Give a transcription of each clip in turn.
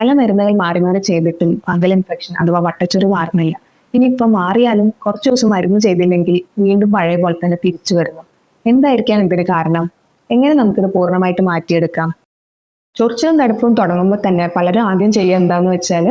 പല മരുന്നുകൾ മാറി മാറി ചെയ്തിട്ടും ഫംഗൽ ഇൻഫെക്ഷൻ അഥവാ വട്ടച്ചൊരു മാറുന്നില്ല. ഇനിയിപ്പോൾ മാറിയാലും കുറച്ച് ദിവസം മരുന്ന് ചെയ്തില്ലെങ്കിൽ വീണ്ടും പഴയ പോലെ തന്നെ തിരിച്ചു വരുന്നു. എന്തായിരിക്കാം ഇതിന് കാരണം? എങ്ങനെ നമുക്കിത് പൂർണമായിട്ട് മാറ്റിയെടുക്കാം? ചൊറിച്ചിലും തടുപ്പും തുടങ്ങുമ്പോൾ തന്നെ പലരും ആദ്യം ചെയ്യുക എന്താന്ന് വെച്ചാൽ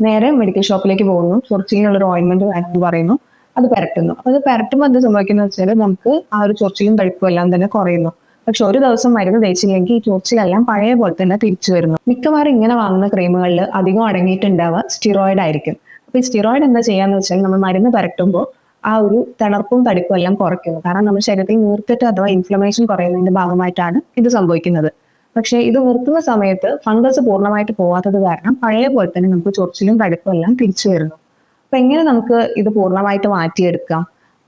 നേരെ മെഡിക്കൽ ഷോപ്പിലേക്ക് പോകുന്നു. ചൊറിച്ചിലിനുള്ള ഒരു ഓയിൻമെന്റ് വേണമെന്ന് പറയുന്നു. അത് പരട്ടുന്നു. അത് പരട്ടുമ്പോൾ എന്ത് സംഭവിക്കുന്നത് വെച്ചാൽ നമുക്ക് ആ ഒരു ചൊറിച്ചിലും തടുപ്പും എല്ലാം തന്നെ കുറയുന്നു. പക്ഷെ ഒരു ദിവസം മരുന്ന് തേച്ചില്ലെങ്കിൽ ഈ ചൊറിച്ചിലെല്ലാം പഴയ പോലെ തന്നെ തിരിച്ചു വരുന്നു. മിക്കവാറും ഇങ്ങനെ വാങ്ങുന്ന ക്രീമുകളിൽ അധികം അടങ്ങിയിട്ടുണ്ടാവുക സ്റ്റിറോയിഡ് ആയിരിക്കും. അപ്പൊ ഈ സ്റ്റിറോയിഡ് എന്താ ചെയ്യാന്ന് വെച്ചാൽ നമ്മൾ മരുന്ന് പരട്ടുമ്പോൾ ആ ഒരു തണർപ്പും തടുപ്പും എല്ലാം കുറയ്ക്കുന്നു. കാരണം നമ്മുടെ ശരീരത്തിൽ നീർക്കെട്ട് അഥവാ ഇൻഫ്ലമേഷൻ കുറയുന്നതിന്റെ ഭാഗമായിട്ടാണ് ഇത് സംഭവിക്കുന്നത്. പക്ഷേ ഇത് നിർത്തുന്ന സമയത്ത് ഫംഗസ് പൂർണമായിട്ട് പോവാത്തത് കാരണം പഴയ പോലെ തന്നെ നമുക്ക് ചൊറിച്ചിലും തടുപ്പും എല്ലാം തിരിച്ചു വരുന്നു. അപ്പൊ എങ്ങനെ നമുക്ക് ഇത് പൂർണമായിട്ട് മാറ്റിയെടുക്കാം?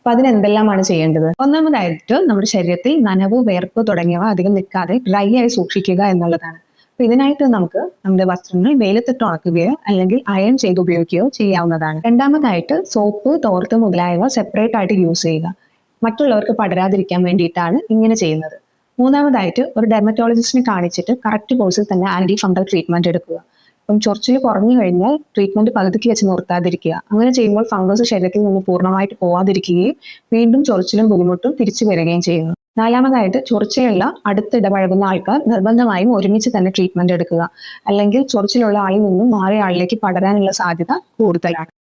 അപ്പൊ അതിന് എന്തെല്ലാമാണ് ചെയ്യേണ്ടത്? ഒന്നാമതായിട്ട് നമ്മുടെ ശരീരത്തിൽ നനവ് വേർപ്പ് തുടങ്ങിയവ അധികം നിൽക്കാതെ ഡ്രൈ ആയി സൂക്ഷിക്കുക എന്നുള്ളതാണ്. അപ്പൊ ഇതിനായിട്ട് നമുക്ക് നമ്മുടെ വസ്ത്രങ്ങൾ വെയിലത്തിട്ട് ഉണക്കുകയോ അല്ലെങ്കിൽ അയൺ ചെയ്ത് ഉപയോഗിക്കുകയോ ചെയ്യാവുന്നതാണ്. രണ്ടാമതായിട്ട് സോപ്പ് തോർത്ത് മുതലായവ സെപ്പറേറ്റ് ആയിട്ട് യൂസ് ചെയ്യുക. മറ്റുള്ളവർക്ക് പടരാതിരിക്കാൻ വേണ്ടിയിട്ടാണ് ഇങ്ങനെ ചെയ്യുന്നത്. മൂന്നാമതായിട്ട് ഒരു ഡെർമറ്റോളജിസ്റ്റിനെ കാണിച്ചിട്ട് കറക്റ്റ് കോഴ്സിൽ തന്നെ ആന്റി ഫംഗൽ ട്രീറ്റ്മെന്റ് എടുക്കുക. ഇപ്പം ചൊറിച്ചിൽ കുറഞ്ഞു കഴിഞ്ഞാൽ ട്രീറ്റ്മെന്റ് പകുതിക്ക് വെച്ച് നിർത്താതിരിക്കുക. അങ്ങനെ ചെയ്യുമ്പോൾ ഫംഗസ് ശരീരത്തിൽ നിന്ന് പൂർണമായിട്ട് പോവാതിരിക്കുകയും വീണ്ടും ചൊറിച്ചിലും ബുദ്ധിമുട്ടും തിരിച്ചു വരികയും ചെയ്യുന്നു. നാലാമതായിട്ട് ചൊറിച്ചിലുള്ള അടുത്ത് ഇടപഴകുന്ന ആൾക്കാർ നിർബന്ധമായും ഒരുമിച്ച് തന്നെ ട്രീറ്റ്മെന്റ് എടുക്കുക. അല്ലെങ്കിൽ ചൊറിച്ചിലുള്ള ആളിൽ നിന്നും മാറിയ ആളിലേക്ക് പടരാനുള്ള സാധ്യത കൂടുതലാണ്.